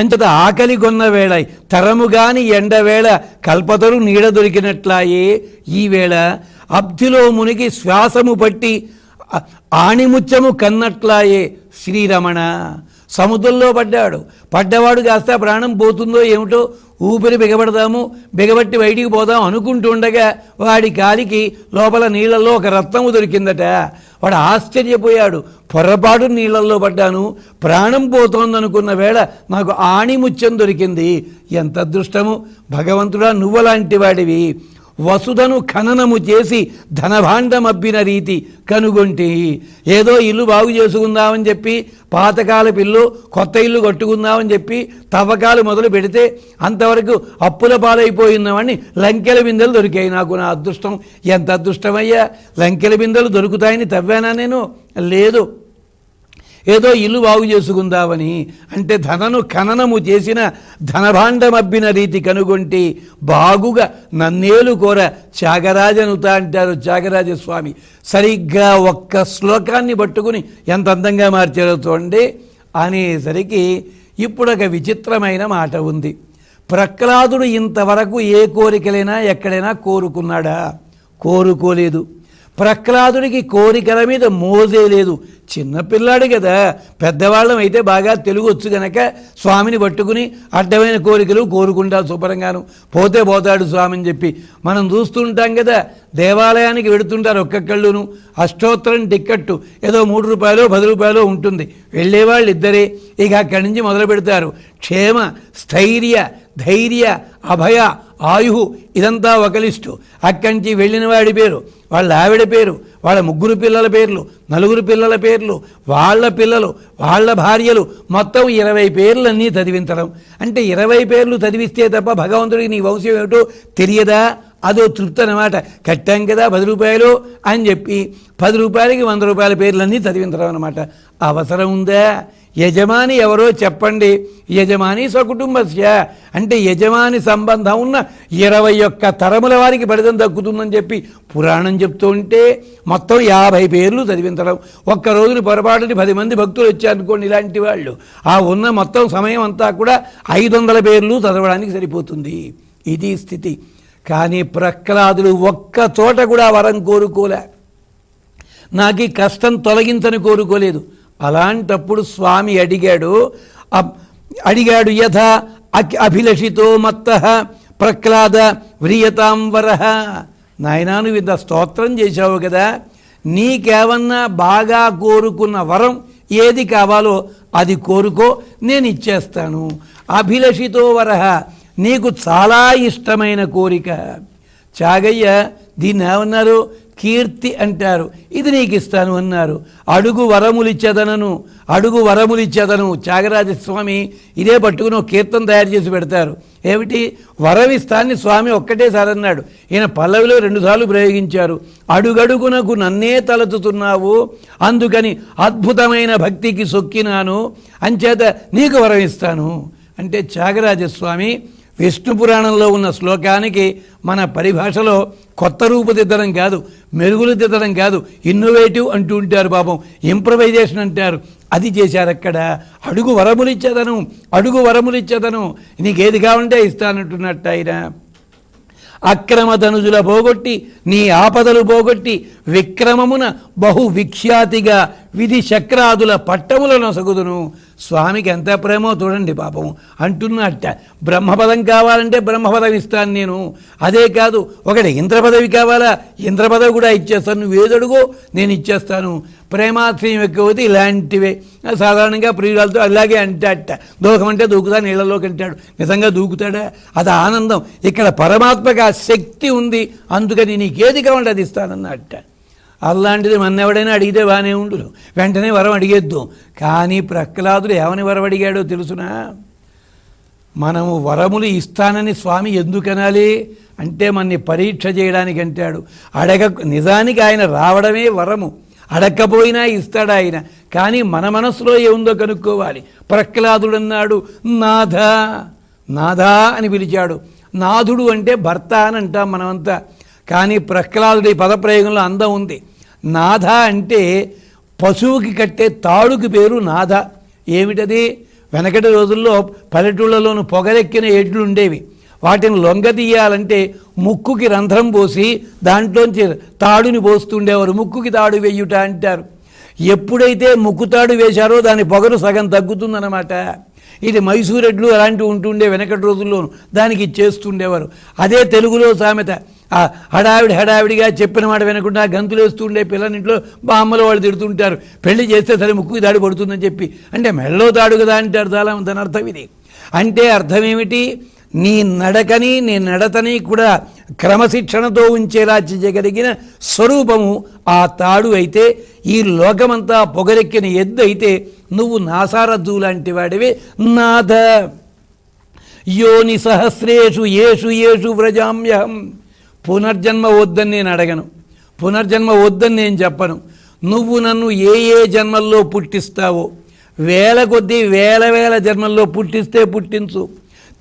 అంతట ఆకలి కొన్న వేళ తరము గాని ఎండవేళ కల్పతరు నీడ దొరికినట్లాయే ఈ వేళ అబ్ధిలో మునిగి శ్వాసము పట్టి ఆణిముత్యము కన్నట్లాయే శ్రీరమణ. సముద్రంలో పడ్డాడు. పడ్డవాడు కాస్త ప్రాణం పోతుందో ఏమిటో ఊపిరి బిగబడదాము బిగబట్టి బయటికి పోదాం అనుకుంటుండగా వాడి కాలికి లోపల నీళ్ళల్లో ఒక రత్నము దొరికిందట. వాడు ఆశ్చర్యపోయాడు. పొరపాటు నీళ్ళల్లో పడ్డాను. ప్రాణం పోతోందనుకున్న వేళ నాకు ఆణిముత్యం దొరికింది. ఎంత అదృష్టము. భగవంతుడా నువ్వలాంటి వాడివి. వసుధను ఖననము చేసి ధనభాండమబ్బిన రీతి కనుగొంటి ఏదో ఇల్లు బాగు చేసుకుందామని చెప్పి పాతకాల ఇల్లు కొత్త ఇల్లు కట్టుకుందామని చెప్పి తవ్వకాలు మొదలు పెడితే అంతవరకు అప్పుల పాలైపోయినవని లంకెల బిందెలు దొరికాయి నాకు నా అదృష్టం. ఎంత అదృష్టమయ్యా? లంకెల బిందెలు దొరుకుతాయని తవ్వానా నేను? లేదు. ఏదో ఇల్లు బాగు చేసుకుందామని అంటే ధనను ఖననము చేసిన ధనభాండమబ్బిన రీతి కనుగొంటి బాగుగా నన్నేలు కోర త్యాగరాజనుత అంటారు త్యాగరాజస్వామి. సరిగ్గా ఒక్క శ్లోకాన్ని పట్టుకుని ఎంత అందంగా మార్చారో చూడండి. అనేసరికి ఇప్పుడు ఒక విచిత్రమైన మాట ఉంది. ప్రహ్లాదుడు ఇంతవరకు ఏ కోరికలైనా ఎక్కడైనా కోరుకున్నాడా? కోరుకోలేదు. ప్రహ్లాదుడికి కోరికల మీద మోజే లేదు. చిన్నపిల్లాడు కదా. పెద్దవాళ్ళం అయితే బాగా తెలుగు వచ్చు గనక స్వామిని పట్టుకుని అడ్డమైన కోరికలు కోరుకుంటా శుభ్రంగాను. పోతే పోతాడు స్వామిని చెప్పి మనం చూస్తుంటాం కదా. దేవాలయానికి వెడుతుంటారు ఒక్కొక్కళ్ళును. అష్టోత్తరం టిక్కెట్టు. ఏదో మూడు రూపాయలు పది రూపాయలు ఉంటుంది. వెళ్ళేవాళ్ళు ఇద్దరే ఇక అక్కడి నుంచి మొదలు పెడతారు. క్షేమ స్థైర్య ధైర్య అభయ ఆయుహు ఇదంతా ఒక లిస్టు. అక్కడి నుంచి వెళ్ళిన వాడి పేరు వాళ్ళ ఆవిడ పేరు వాళ్ళ ముగ్గురు పిల్లల పేర్లు నలుగురు పిల్లల పేర్లు వాళ్ళ పిల్లలు వాళ్ళ భార్యలు. మొత్తం ఇరవై పేర్లన్నీ చదివించడం. అంటే ఇరవై పేర్లు చదివిస్తే తప్ప భగవంతుడికి నీ వంశం ఏమిటో తెలియదా? అదో తృప్తి అనమాట కట్టాం కదా పది రూపాయలు అని చెప్పి పది రూపాయలకి వంద రూపాయల పేర్లన్నీ చదివించడం అనమాట అవసరం ఉందా? యజమాని ఎవరో చెప్పండి. యజమాని సకుటుంబస్య అంటే యజమాని సంబంధం ఉన్న ఇరవై ఒక్క తరముల వారికి ఫలితం దక్కుతుందని చెప్పి పురాణం చెప్తూ ఉంటే మొత్తం యాభై పేర్లు చదివించడం. ఒక్క రోజున పొరపాటుని పది మంది భక్తులు వచ్చారనుకోండి ఇలాంటి వాళ్ళు. ఆ ఉన్న మొత్తం సమయం అంతా కూడా ఐదు వందల పేర్లు చదవడానికి సరిపోతుంది. ఇది స్థితి. కానీ ప్రహ్లాదులు ఒక్క చోట కూడా వరం కోరుకోలే. నాకు ఈ కష్టం తొలగించని కోరుకోలేదు. అలాంటప్పుడు స్వామి అడిగాడు అబ్- అడిగాడు యథ అఖి- అభిలషితో మత్త ప్రహ్లాద వ్రియతాంబర నాయనా నువ్వు ఇంత స్తోత్రం చేశావు కదా నీకేమన్నా బాగా కోరుకున్న వరం ఏది కావాలో అది కోరుకో నేను ఇచ్చేస్తాను. అభిలషితో వరహ నీకు చాలా ఇష్టమైన కోరిక. చాగయ్య దీన్ని ఏమన్నారు? కీర్తి అంటారు. ఇది నీకు ఇస్తాను అన్నారు. అడుగు వరములిచ్చేదనను అడుగు వరములిచ్చేదను. త్యాగరాజస్వామి ఇదే పట్టుకుని ఒక కీర్తన తయారు చేసి పెడతారు. ఏమిటి? వరమిస్తాన్ని స్వామి ఒక్కటేసారి అన్నాడు ఈయన పల్లవిలో రెండుసార్లు ప్రయోగించారు. అడుగడుగునకు నన్నే తలచుతున్నావు అందుకని అద్భుతమైన భక్తికి సొక్కినాను అంచేత నీకు వరమిస్తాను. అంటే త్యాగరాజస్వామి విష్ణు పురాణంలో ఉన్న శ్లోకానికి మన పరిభాషలో కొత్త రూపుదిద్దడం కాదు మెరుగులు దిద్దడం కాదు. ఇన్నోవేటివ్ అంటూ ఉంటారు పాపం. ఇంప్రవైజేషన్ అంటారు. అది చేశారు అక్కడ. అడుగు వరములిచ్చేదను. అడుగు వరములిచ్చేదను. నీకేది కావాలంటే ఇస్తానంటున్నట్టు ఆయన. అక్రమ ధనుజుల పోగొట్టి నీ ఆపదలు పోగొట్టి విక్రమమున బహు విఖ్యాతిగా విధి చక్రాదుల పట్టముల నొసగుదును. స్వామికి ఎంత ప్రేమో చూడండి పాపం. అంటున్నట్ట బ్రహ్మపదం కావాలంటే బ్రహ్మపదం ఇస్తాను నేను. అదే కాదు ఒకటి ఇంద్రపదవి కావాలా? ఇంద్రపదవి కూడా ఇచ్చేస్తాను. నువ్వు ఏదడుగో నేను ఇచ్చేస్తాను. ప్రేమాశ్రయం ఎక్కువది ఇలాంటివే సాధారణంగా ప్రియురాలతో అలాగే అంటాట. దూకమంటే దూకుతా నీళ్ళలోకి అంటాడు. నిజంగా దూకుతాడా? అది ఆనందం. ఇక్కడ పరమాత్మకు ఆ శక్తి ఉంది. అందుకని నీకేది కావాలంటే అది ఇస్తానన్నట్ట అలాంటిది మన ఎవడైనా అడిగితే బాగానే ఉండు వెంటనే వరం అడిగేద్దు. కానీ ప్రహ్లాదుడు ఏమని వరం అడిగాడో తెలుసునా? మనము వరములు ఇస్తానని స్వామి ఎందుకనాలి? అంటే మనని పరీక్ష చేయడానికి అంటాడు అడగ నిజానికి ఆయన రావడమే వరము. అడగకపోయినా ఇస్తాడు ఆయన? కానీ మన మనసులో ఏముందో కనుక్కోవాలి. ప్రహ్లాదుడన్నాడు నాథ నాథ నాథా అని పిలిచాడు. నాథుడు అంటే భర్త అని అంటాం మనమంతా. కానీ ప్రహ్లాదుడి పదప్రయోగంలో అందం ఉంది. నాథ అంటే పశువుకి కట్టే తాడుకి పేరు నాథ. ఏమిటది? వెనకటి రోజుల్లో పల్లెటూళ్ళలోనూ పొగరెక్కిన ఎడ్లు ఉండేవి. వాటిని లొంగదీయాలంటే ముక్కుకి రంధ్రం పోసి దాంట్లోంచి తాడుని పోస్తుండేవారు. ముక్కుకి తాడు వేయుట అంటారు. ఎప్పుడైతే ముక్కుతాడు వేశారో దాని పొగరు సగం తగ్గుతుందన్నమాట. ఇది మైసూరెడ్లు అలాంటివి ఉంటుండే వెనకటి రోజుల్లోనూ దానికి చేస్తుండేవారు. అదే తెలుగులో సామెత ఆ హడావిడి హడావిడిగా చెప్పిన మాట వినకుండా గంతులు వేస్తుండే పిల్లనింట్లో బామ్మలు వాళ్ళు తిడుతుంటారు. పెళ్ళి చేస్తే సరే ముక్కుకి దాడి పడుతుందని చెప్పి. అంటే మెళ్ళో తాడు కదా అంటారు చాలా దాని అర్థం ఇది. అంటే అర్థం ఏమిటి? నీ నడకని నీ నడతని కూడా క్రమశిక్షణతో ఉంచేలా చేయగలిగిన స్వరూపము ఆ తాడు అయితే ఈ లోకమంతా పొగరెక్కిన ఎద్దు అయితే నువ్వు నాసారద్దు లాంటి వాడివే నాథ. యోని సహస్రేషు ఏషు ఏషు వ్రజామ్యహం. పునర్జన్మ వద్దని నేను అడగను. పునర్జన్మ వద్దని నేను చెప్పను. నువ్వు నన్ను ఏ ఏ జన్మల్లో పుట్టిస్తావో వేల కొద్దీ వేల వేల జన్మల్లో పుట్టిస్తే పుట్టించు.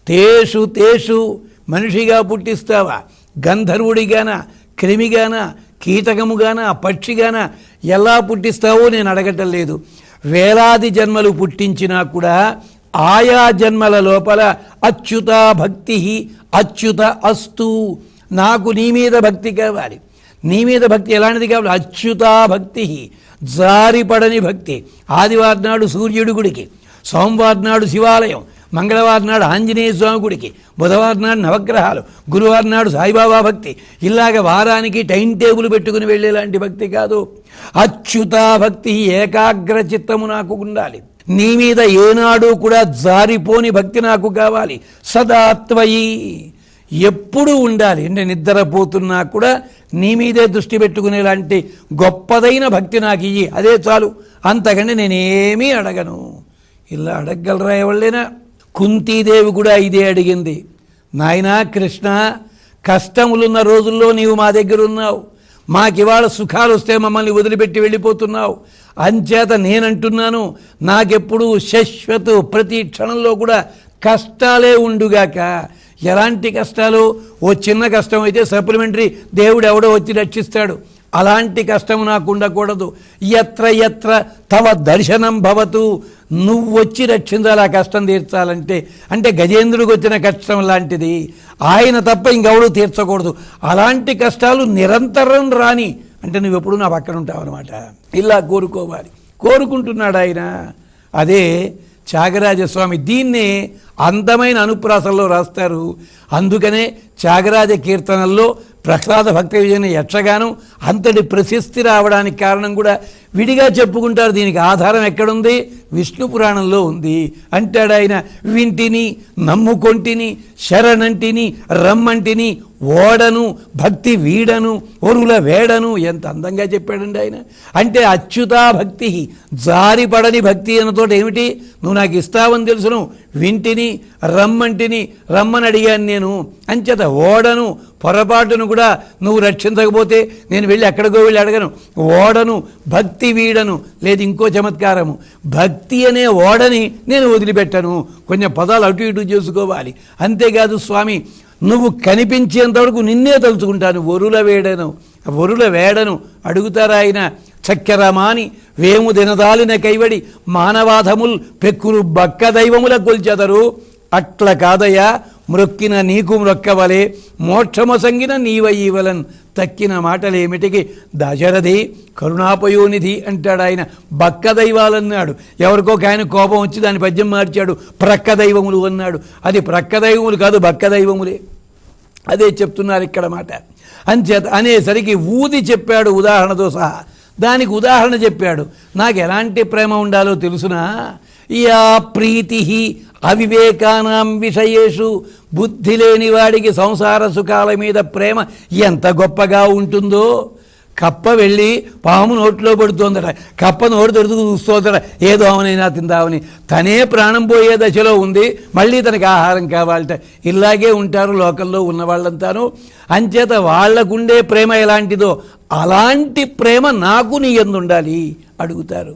తేషు తేషు మనిషిగా పుట్టిస్తావా? గంధర్వుడిగాన? క్రిమిగాన? కీటకముగాన? పక్షిగాన? ఎలా పుట్టిస్తావో నేను అడగటం లేదు. వేలాది జన్మలు పుట్టించినా కూడా ఆయా జన్మల లోపల అచ్యుత భక్తి అచ్యుత అస్తు. నాకు నీ మీద భక్తి కావాలి. నీ మీద భక్తి ఎలాంటిది కావాలి? అచ్యుతా భక్తి జారిపడని భక్తి. ఆదివారం నాడు గుడికి సోమవారం నాడు శివాలయం. మంగళవారం నాడు ఆంజనేయ స్వామి గుడికి బుధవారం నాడు నవగ్రహాలు గురువారం నాడు సాయిబాబా భక్తి. ఇలాగ వారానికి టైం టేబుల్ పెట్టుకుని వెళ్ళేలాంటి భక్తి కాదు. అచ్యుతా భక్తి ఏకాగ్ర చిత్తము నాకు ఉండాలి. నీ మీద ఏనాడు కూడా జారిపోని భక్తి నాకు కావాలి. సదాత్వయి ఎప్పుడు ఉండాలి. అంటే నిద్రపోతున్నా కూడా నీ మీదే దృష్టి పెట్టుకునేలాంటి గొప్పదైన భక్తి నాకు ఇయ్యి. అదే చాలు. అంతకంటే నేనేమీ అడగను. ఇలా అడగలరా ఎవళ్ళైనా? కుంతీదేవి కూడా ఇదే అడిగింది. నాయనా కృష్ణ కష్టములున్న రోజుల్లో నీవు మా దగ్గర ఉన్నావు. మాకివాళ సుఖాలు వస్తే మమ్మల్ని వదిలిపెట్టి వెళ్ళిపోతున్నావు. అంచేత నేనంటున్నాను నాకెప్పుడు శశ్వత ప్రతి క్షణంలో కూడా కష్టాలే ఉండుగాక. ఎలాంటి కష్టాలు? ఓ చిన్న కష్టం అయితే సప్లిమెంటరీ దేవుడు ఎవడో వచ్చి రక్షిస్తాడు. అలాంటి కష్టం నాకు ఉండకూడదు. ఎత్ర ఎత్ర తవ దర్శనం భవతు. నువ్వు వచ్చి రక్షించాలి ఆ కష్టం తీర్చాలంటే. అంటే గజేంద్రుడికి వచ్చిన కష్టం లాంటిది. ఆయన తప్ప ఇంకెవడు తీర్చకూడదు. అలాంటి కష్టాలు నిరంతరం రాని. అంటే నువ్వు ఎప్పుడు నా పక్కన ఉంటావు అనమాట ఇలా కోరుకోవాలి. కోరుకుంటున్నాడు ఆయన. అదే త్యాగరాజస్వామి దీన్నే అందమైన అనుప్రాసంలో రాస్తారు. అందుకనే త్యాగరాజ కీర్తనల్లో ప్రహ్లాద భక్త విజయన యక్షగానం అంతటి ప్రశస్తి రావడానికి కారణం కూడా విడిగా చెప్పుకుంటారు. దీనికి ఆధారం ఎక్కడుంది? విష్ణు పురాణంలో ఉంది. అంటాడు ఆయన వింటిని నమ్ముకొంటిని శరణంటిని రమ్మంటిని ఓడను భక్తి వీడను ఒరుల వేడను ఎంత అందంగా చెప్పాడండి ఆయన. అంటే అచ్యుతా భక్తి జారిపడని భక్తి అన్నతోటి ఏమిటి? నువ్వు నాకు ఇస్తావని తెలుసును. వింటిని రమ్మంటిని రమ్మని అడిగాను నేను. అంచేత ఓడను పొరపాటును కూడా నువ్వు రక్షించకపోతే నేను వెళ్ళి ఎక్కడికో వెళ్ళి అడగను. ఓడను భక్తి వీడను లేదు ఇంకో చమత్కారము. భక్తి అనే ఓడని నేను వదిలిపెట్టను. కొంచెం పదాలు అటు ఇటు చేసుకోవాలి. అంతేకాదు స్వామి నువ్వు కనిపించేంతవరకు నిన్నే తలుచుకుంటాను. వరుల వేడను వరుల వేడను అడుగుతారా ఆయన? చక్కెరమాని వేము దినదాలిన కైవడి మానవాధముల్ పెక్కులు బక్క దైవముల కొల్చెదరు అట్ల కాదయ్యా మ్రొక్కిన నీకు మ్రొక్కవలే మోక్షమసంగిన నీవయ్యవలన్ తక్కిన మాటలేమిటికి దశరథి కరుణాపయోనిధి అంటాడు ఆయన బక్క దైవాలన్నాడు. ఎవరికో ఆయన కోపం వచ్చి దాని పద్యం మార్చాడు ప్రక్క దైవములు అన్నాడు. అది ప్రక్క దైవములు కాదు బక్క దైవములే. అదే చెప్తున్నారు ఇక్కడ మాట. అంచేత అనేసరికి ఊది చెప్పాడు ఉదాహరణతో సహా. దానికి ఉదాహరణ చెప్పాడు. నాకు ఎలాంటి ప్రేమ ఉండాలో తెలుసునా? యా ప్రీతి అవివేకానాం విషయేషు బుద్ధి లేని వాడికి సంసార సుఖాల మీద ప్రేమ ఎంత గొప్పగా ఉంటుందో? కప్ప వెళ్ళి పాము నోట్లో పడుతోందట. కప్ప నోటు తెరుచుకు చూస్తోందట. ఏ దోమనైనా తిందామని. తనే ప్రాణం పోయే దశలో ఉంది. మళ్ళీ తనకి ఆహారం కావాలట. ఇలాగే ఉంటారు లోకల్లో ఉన్న వాళ్ళంతాను అంచేత వాళ్ళకుండే ప్రేమ ఎలాంటిదో అలాంటి ప్రేమ నాకు నీ ఎందుండాలి? అడుగుతారు.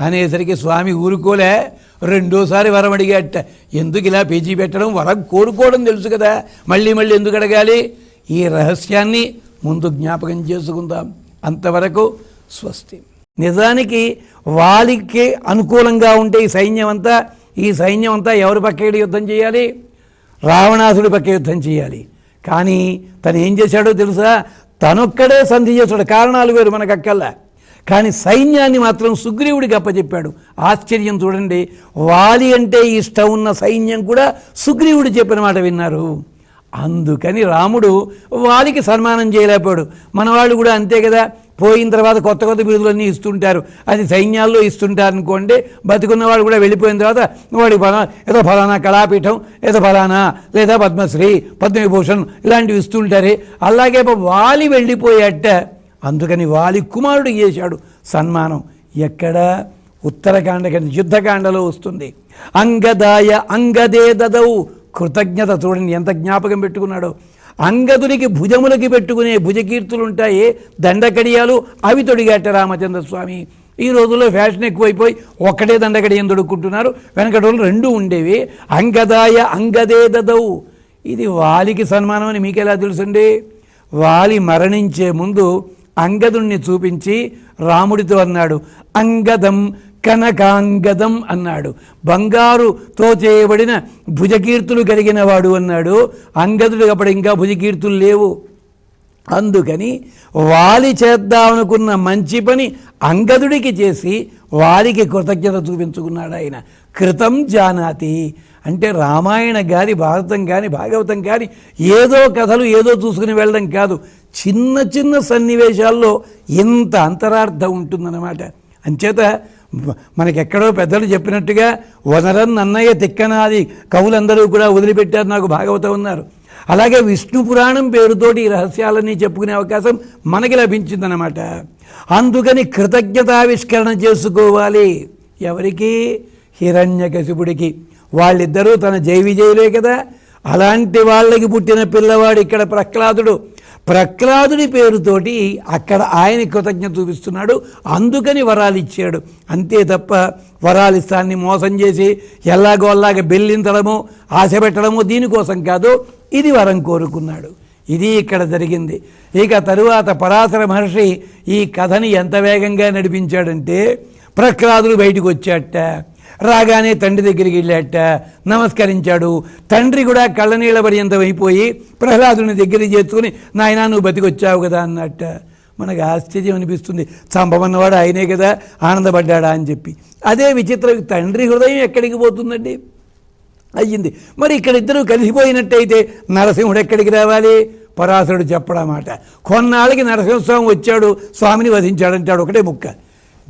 అనేసరికి స్వామి ఊరుకోలే. రెండోసారి వరం అడిగాట. ఎందుకు ఇలా పేజీ పెట్టడం? వరం కోరుకోవడం తెలుసు కదా. మళ్ళీ మళ్ళీ ఎందుకు అడగాలి? ఈ రహస్యాన్ని ముందు జ్ఞాపకం చేసుకుందాం. అంతవరకు స్వస్తి. నిజానికి వాళ్ళకి అనుకూలంగా ఉంటే ఈ సైన్యం అంతా ఈ సైన్యం అంతా ఎవరి పక్కడి యుద్ధం చేయాలి? రావణాసుడి పక్క యుద్ధం చేయాలి. కానీ తను ఏం చేశాడో తెలుసా? తనొక్కడే సంధి చేశాడు. కారణాలు వేరు మనకు అక్కల్లా కానీ సైన్యాన్ని మాత్రం సుగ్రీవుడికి అప్పచెప్పాడు. ఆశ్చర్యం చూడండి. వాలి అంటే ఇష్టం ఉన్న సైన్యం కూడా సుగ్రీవుడు చెప్పిన మాట విన్నారు. అందుకని రాముడు వారికి సన్మానం చేయలేకపోయాడు. మన వాళ్ళు కూడా అంతే కదా. పోయిన తర్వాత కొత్త కొత్త బిరుదులన్నీ ఇస్తుంటారు. అది సైన్యాల్లో ఇస్తుంటారు అనుకోండి బతికున్న కూడా వెళ్ళిపోయిన తర్వాత వాడి ఫలా ఏదో ఫలానా కళాపీఠం ఏదో ఫలానా లేదా పద్మశ్రీ పద్మవిభూషణ్ ఇలాంటివి ఇస్తుంటారే. అలాగే వాలి వెళ్ళిపోయేట. అందుకని వాలి కుమారుడు చేశాడు? సన్మానం ఎక్కడ? ఉత్తరకాండ యుద్ధకాండలో వస్తుంది. అంగదాయ అంగదే దదవు కృతజ్ఞత చూడండి ఎంత జ్ఞాపకం పెట్టుకున్నాడో. అంగదునికి భుజములకి పెట్టుకునే భుజకీర్తులు ఉంటాయి దండకడియాలు అవి తొడిగాట రామచంద్ర స్వామి. ఈ రోజుల్లో ఫ్యాషన్ ఎక్కువైపోయి ఒక్కటే దండకడియం తొడుక్కుంటున్నారు. వెనకటి రోజులు రెండు ఉండేవి. అంగదాయ అంగదే దదవు ఇది వాలికి సన్మానం అని మీకెలా తెలుసండి? వాలి మరణించే ముందు అంగదుణ్ణి చూపించి రాముడితో అన్నాడు అంగదం కనకాంగదం అన్నాడు. బంగారుతో చేయబడిన భుజకీర్తులు కలిగిన వాడు అన్నాడు. అంగదుడు అప్పుడు ఇంకా భుజకీర్తులు లేవు. అందుకని వాలి చేద్దామనుకున్న మంచి పని అంగదుడికి చేసి వారికి కృతజ్ఞత చూపించుకున్నాడు ఆయన. కృతం జానాతి. అంటే రామాయణ కానీ భారతం కానీ భాగవతం కానీ ఏదో కథలు ఏదో చూసుకుని వెళ్ళడం కాదు. చిన్న చిన్న సన్నివేశాల్లో ఇంత అంతరార్థం ఉంటుందన్నమాట. అంచేత మనకెక్కడో పెద్దలు చెప్పినట్టుగా వనరన్ అన్నయ్య తిక్కనాది కవులందరూ కూడా వదిలిపెట్టారు నాకు భాగవతం ఉన్నారు అలాగే విష్ణు పురాణం పేరుతోటి ఈ రహస్యాలన్నీ చెప్పుకునే అవకాశం మనకి లభించిందనమాట అందుకని కృతజ్ఞతావిష్కరణ చేసుకోవాలి. ఎవరికి? హిరణ్యకశిపుడికి. వాళ్ళిద్దరూ తన జై విజయులే కదా. అలాంటి వాళ్ళకి పుట్టిన పిల్లవాడు ఇక్కడ ప్రహ్లాదుడు. ప్రహ్లాదుడి పేరుతోటి అక్కడ ఆయన కృతజ్ఞత చూపిస్తున్నాడు. అందుకని వరాలు ఇచ్చాడు. అంతే తప్ప వరాలు ఇస్తాన్ని మోసం చేసి ఎలాగో అలాగ బెల్లించడము ఆశ పెట్టడము దీనికోసం కాదు. ఇది వరం కోరుకున్నాడు. ఇది ఇక్కడ జరిగింది. ఇక తరువాత పరాశర మహర్షి ఈ కథని ఎంత వేగంగా నడిపించాడంటే ప్రహ్లాదుడు బయటకు వచ్చాట రాగానే తండ్రి దగ్గరికి వెళ్ళాట నమస్కరించాడు. తండ్రి కూడా కళ్ళనీళ్ళ పర్యంతం అయిపోయి ప్రహ్లాదుని దగ్గర చేర్చుకుని నాయనా నువ్వు బతికొచ్చావు కదా అన్నట్ట. మనకు ఆశ్చర్యం అనిపిస్తుంది. చంపమన్నవాడు ఆయనే కదా ఆనందపడ్డాడా అని చెప్పి. అదే విచిత్రం తండ్రి హృదయం ఎక్కడికి పోతుందండి? అయ్యింది. మరి ఇక్కడ ఇద్దరు కలిసిపోయినట్టయితే నరసింహుడు ఎక్కడికి రావాలి? పరాశరుడు చెప్పడమాట. కొన్నాళ్ళకి నరసింహస్వామి వచ్చాడు స్వామిని వధించాడంటాడు ఒకటే ముక్క.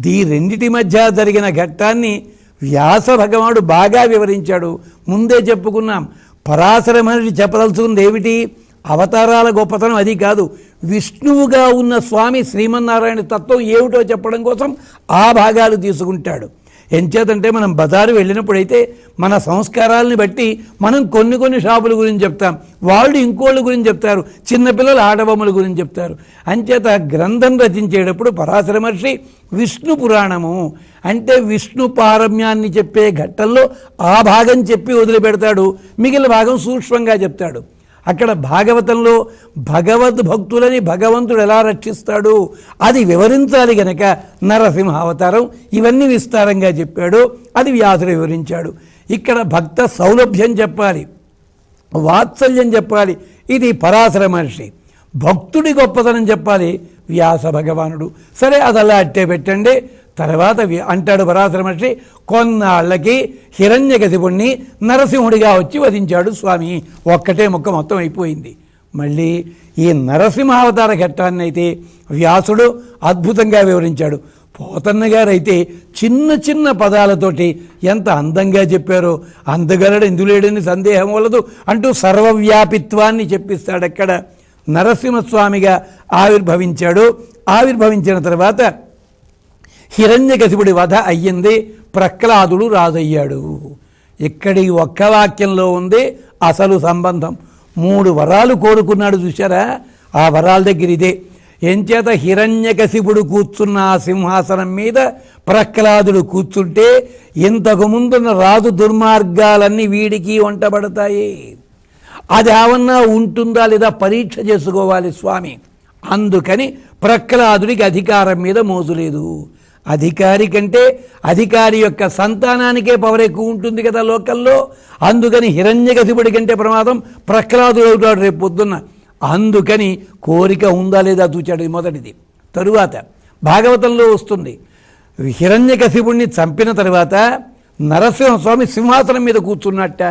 దీ రెండిటి మధ్య జరిగిన ఘట్టాన్ని వ్యాస భగవానుడు బాగా వివరించాడు. ముందే చెప్పుకున్నాం. పరాశర మహర్షి చెప్పదలుచుకుంది ఏమిటి? అవతారాల గొప్పతనం అది కాదు. విష్ణువుగా ఉన్న స్వామి శ్రీమన్నారాయణ తత్వం ఏమిటో చెప్పడం కోసం ఆ భాగాలు తీసుకుంటాడు. ఎంచేతంటే మనం బజారు వెళ్ళినప్పుడైతే మన సంస్కారాలని బట్టి మనం కొన్ని కొన్ని షాపుల గురించి చెప్తాం. వాళ్ళు ఇంకోళ్ళ గురించి చెప్తారు. చిన్నపిల్లల ఆటబొమ్మల గురించి చెప్తారు. అంచేత గ్రంథం రచించేటప్పుడు పరాశర మహర్షి విష్ణు పురాణము అంటే విష్ణు పారమ్యాన్ని చెప్పే ఘట్టంలో ఆ భాగం చెప్పి వదిలిపెడతాడు. మిగిలిన భాగం సూక్ష్మంగా చెప్తాడు. అక్కడ భాగవతంలో భగవద్ భక్తులని భగవంతుడు ఎలా రక్షిస్తాడు? అది వివరించాలి గనక నరసింహ అవతారం ఇవన్నీ విస్తారంగా చెప్పాడు. అది వ్యాసుడు వివరించాడు. ఇక్కడ భక్త సౌలభ్యం చెప్పాలి. వాత్సల్యం చెప్పాలి. ఇది పరాశర మహర్షి. భక్తుడి గొప్పతనం చెప్పాలి వ్యాస భగవానుడు. సరే అది అలా అట్టే పెట్టండి. తర్వాత వి- అంటాడు పరాశర మహర్షి కొన్నాళ్ళకి హిరణ్యకశిపుణ్ణి నరసింహుడిగా వచ్చి వధించాడు స్వామి. ఒక్కటే ముక్క మొత్తం అయిపోయింది. మళ్ళీ ఈ నరసింహావతార ఘట్టాన్ని అయితే వ్యాసుడు అద్భుతంగా వివరించాడు. పోతన్న గారైతే చిన్న చిన్న పదాలతోటి ఎంత అందంగా చెప్పారో అందగలడు ఇందులేడని సందేహం వలదు అంటూ సర్వవ్యాపిత్వాన్ని చెప్పిస్తాడక్కడ నరసింహస్వామిగా ఆవిర్భవించాడు. ఆవిర్భవించిన తర్వాత హిరణ్యకశిపుడి వధ అయ్యింది. ప్రహ్లాదుడు రాజయ్యాడు. ఇక్కడి ఒక్క వాక్యంలో ఉంది అసలు సంబంధం. మూడు వరాలు కోరుకున్నాడు చూశారా? ఆ వరాల దగ్గర ఇదే. ఎంచేత హిరణ్యకశిపుడు కూర్చున్న ఆ సింహాసనం మీద ప్రహ్లాదుడు కూర్చుంటే ఇంతకు ముందున్న రాజు దుర్మార్గాలన్నీ వీడికి వంటబడతాయి. అది ఏమన్నా ఉంటుందా లేదా పరీక్ష చేసుకోవాలి స్వామి. అందుకని ప్రహ్లాదుడికి అధికారం మీద మోజులేదు అధికారి కంటే అధికారి యొక్క సంతానానికే పవర్ ఎక్కువ ఉంటుంది కదా లోకల్లో. అందుకని హిరణ్యకశిపుడి కంటే ప్రమాదం ప్రహ్లాదుడు అవుతాడు రేపు పొద్దున్న. అందుకని కోరిక ఉందా లేదా చూచాడు మొదటిది. తరువాత భాగవతంలో వస్తుంది. హిరణ్యకశిపుణ్ణి చంపిన తర్వాత నరసింహస్వామి సింహాసనం మీద కూర్చున్నట్ట.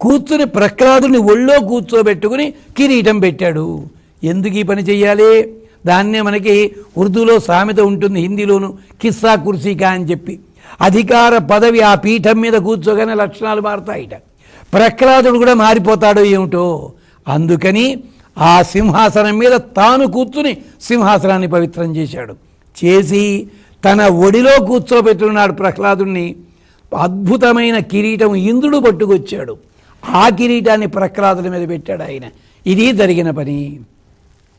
కూర్చుని ప్రహ్లాదుని ఒళ్ళో కూర్చోబెట్టుకుని కిరీటం పెట్టాడు. ఎందుకు ఈ పని చెయ్యాలి దాన్నే మనకి ఉర్దూలో సామెత ఉంటుంది హిందీలోను కిస్సా కుర్సీకా అని చెప్పి. అధికార పదవి ఆ పీఠం మీద కూర్చోగానే లక్షణాలు మారుతాయిట. ప్రహ్లాదుడు కూడా మారిపోతాడో ఏమిటో? అందుకని ఆ సింహాసనం మీద తాను కూర్చుని సింహాసనాన్ని పవిత్రం చేశాడు. చేసి తన ఒడిలో కూర్చోబెట్టున్నాడు ప్రహ్లాదుణ్ణి. అద్భుతమైన కిరీటం ఇంద్రుడు పట్టుకొచ్చాడు. ఆ కిరీటాన్ని ప్రహ్లాదుల మీద పెట్టాడు ఆయన. ఇది జరిగిన పని.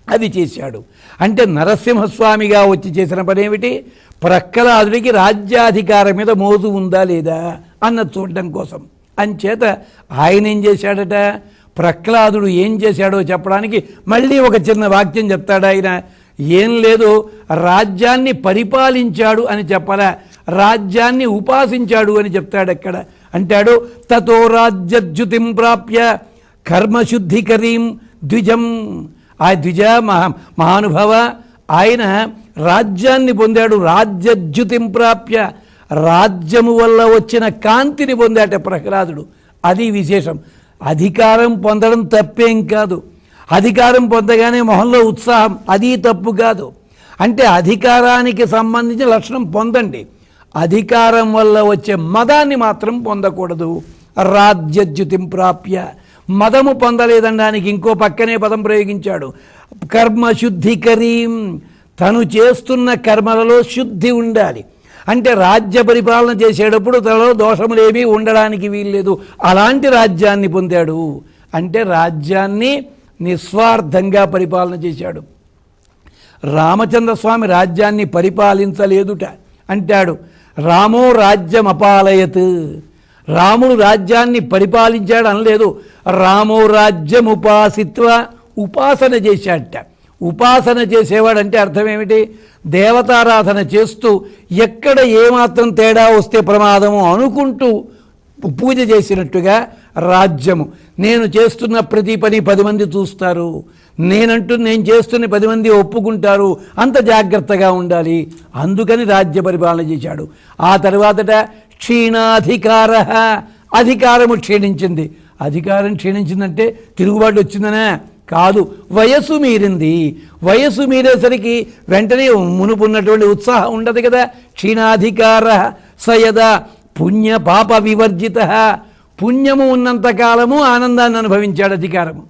అది చేశాడు. అంటే నరసింహస్వామిగా వచ్చి చేసిన పని ఏమిటి ప్రహ్లాదుడికి రాజ్యాధికారం మీద మోజు ఉందా లేదా అన్న చూడడం కోసం. అంచేత ఆయన ఏం చేశాడట? ప్రహ్లాదుడు ఏం చేశాడో చెప్పడానికి మళ్ళీ ఒక చిన్న వాక్యం చెప్తాడు ఆయన. ఏం లేదు రాజ్యాన్ని పరిపాలించాడు అని చెప్పాలా? రాజ్యాన్ని ఉపాసించాడు అని చెప్తాడు అక్కడ అంటాడు తతో రాజ్యద్యుతిం ప్రాప్య కర్మశుద్ధికరీం ద్విజం ఆ ద్విజ మహా మహానుభవ ఆయన రాజ్యాన్ని పొందాడు రాజ్యద్యుతిం ప్రాప్య. రాజ్యము వల్ల వచ్చిన కాంతిని పొందాట ప్రహ్లాదుడు. అది విశేషం. అధికారం పొందడం తప్పేం కాదు. అధికారం పొందగానే మొహంలో ఉత్సాహం అది తప్పు కాదు. అంటే అధికారానికి సంబంధించిన లక్షణం పొందండి. అధికారం వల్ల వచ్చే మదాన్ని మాత్రం పొందకూడదు. రాజ్యద్యుతిం ప్రాప్య. మదము పొందలేదనడానికి ఇంకో పక్కనే పదం ప్రయోగించాడు. కర్మ శుద్ధికరీం తను చేస్తున్న కర్మలలో శుద్ధి ఉండాలి. అంటే రాజ్య పరిపాలన చేసేటప్పుడు తనలో దోషములేమీ ఉండడానికి వీల్లేదు. అలాంటి రాజ్యాన్ని పొందాడు. అంటే రాజ్యాన్ని నిస్వార్థంగా పరిపాలన చేశాడు. రామచంద్రస్వామి రాజ్యాన్ని పరిపాలించలేదుట. అంటాడు రామో రాజ్యం అపాలయత్. రాముడు రాజ్యాన్ని పరిపాలించాడు అనలేదు రామో రాజ్యం ఉపాసిత్వ ఉపాసన చేశాడట. ఉపాసన చేసేవాడంటే అర్థం ఏమిటి దేవతారాధన చేస్తూ ఎక్కడ ఏమాత్రం తేడా వస్తే ప్రమాదము అనుకుంటూ పూజ చేసినట్టుగా రాజ్యము. నేను చేస్తున్న ప్రతి పని పది మంది చూస్తారు. నేనంటూ నేను చేస్తున్న పది మంది ఒప్పుకుంటారు. అంత జాగ్రత్తగా ఉండాలి. అందుకని రాజ్య పరిపాలన చేశాడు. ఆ తర్వాతట క్షీణాధికార. అధికారము క్షీణించింది. అధికారం క్షీణించిందంటే తిరుగుబాటు వచ్చిందనే కాదు. వయస్సు మీరింది. వయస్సు మీరేసరికి వెంటనే మునుపున్నటువంటి ఉత్సాహం ఉండదు కదా. క్షీణాధికార సయద పుణ్య పాప వివర్జిత. పుణ్యము ఉన్నంత కాలము ఆనందాన్ని అనుభవించాడు అధికారము.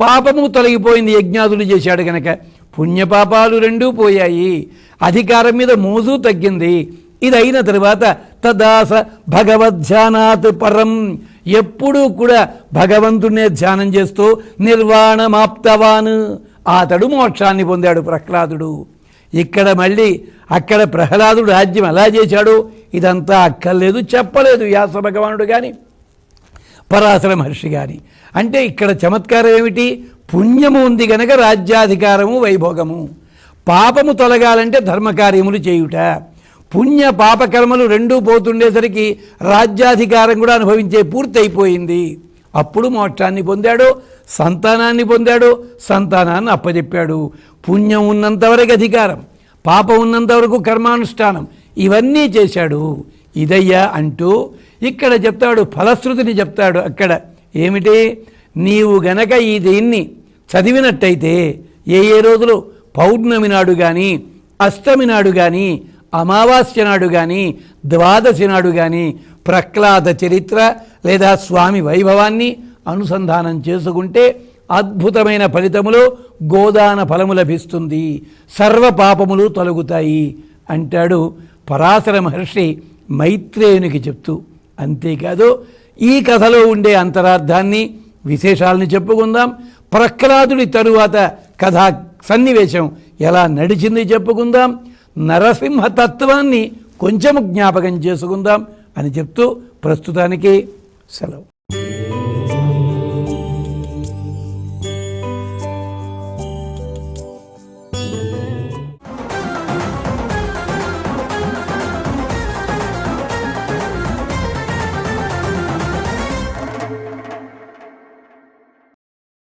పాపము తొలగిపోయింది యజ్ఞాదులు చేశాడు కనుక పుణ్యపాపాలు రెండూ పోయాయి. అధికారం మీద మోజు తగ్గింది. ఇది అయిన తరువాత తదాస భగవద్ధ్యానాత్ పరం. ఎప్పుడూ కూడా భగవంతుడినే ధ్యానం చేస్తూ నిర్వాణమాప్తవాన్. అతడు మోక్షాన్ని పొందాడు ప్రహ్లాదుడు. ఇక్కడ మళ్ళీ అక్కడ ప్రహ్లాదుడు రాజ్యం ఎలా చేశాడు? ఇదంతా అక్కర్లేదు చెప్పలేదు వ్యాస భగవానుడు కానీ పరాశర మహర్షి కానీ అంటే ఇక్కడ చమత్కారం ఏమిటి? పుణ్యము ఉంది గనక రాజ్యాధికారము వైభోగము. పాపము తొలగాలంటే ధర్మకార్యములు చేయుట. పుణ్య పాపకర్మలు రెండూ పోతుండేసరికి రాజ్యాధికారం కూడా అనుభవించే పూర్తయిపోయింది. అప్పుడు మోక్షాన్ని పొందాడు సంతానాన్ని పొందాడు సంతానాన్ని అప్పచెప్పాడు పుణ్యం ఉన్నంతవరకు అధికారం పాపం ఉన్నంతవరకు కర్మానుష్ఠానం ఇవన్నీ చేశాడు. ఇదయ్యా అంటూ ఇక్కడ చెప్తాడు ఫలశ్రుతిని చెప్తాడు అక్కడ. ఏమిటి? నీవు గనక ఈ దీన్ని చదివినట్టయితే ఏ ఏ రోజులు? పౌర్ణమి నాడు కానీ అష్టమి నాడు కానీ అమావాస్య నాడు కానీ ద్వాదశి నాడు కానీ ప్రహ్లాద చరిత్ర లేదా స్వామి వైభవాన్ని అనుసంధానం చేసుకుంటే అద్భుతమైన ఫలితములు గోదాన ఫలము లభిస్తుంది. సర్వ పాపములు తొలగుతాయి అంటాడు పరాశర మహర్షి మైత్రేయునికి చెప్తూ. అంతేకాదు ఈ కథలో ఉండే అంతరార్థాన్ని విశేషాలను చెప్పుకుందాం. ప్రహ్లాదుడి తరువాత కథా సన్నివేశం ఎలా నడిచింది చెప్పుకుందాం. నరసింహతత్వాన్ని కొంచెం జ్ఞాపకం చేసుకుందాం అని చెప్తూ ప్రస్తుతానికి సెలవు.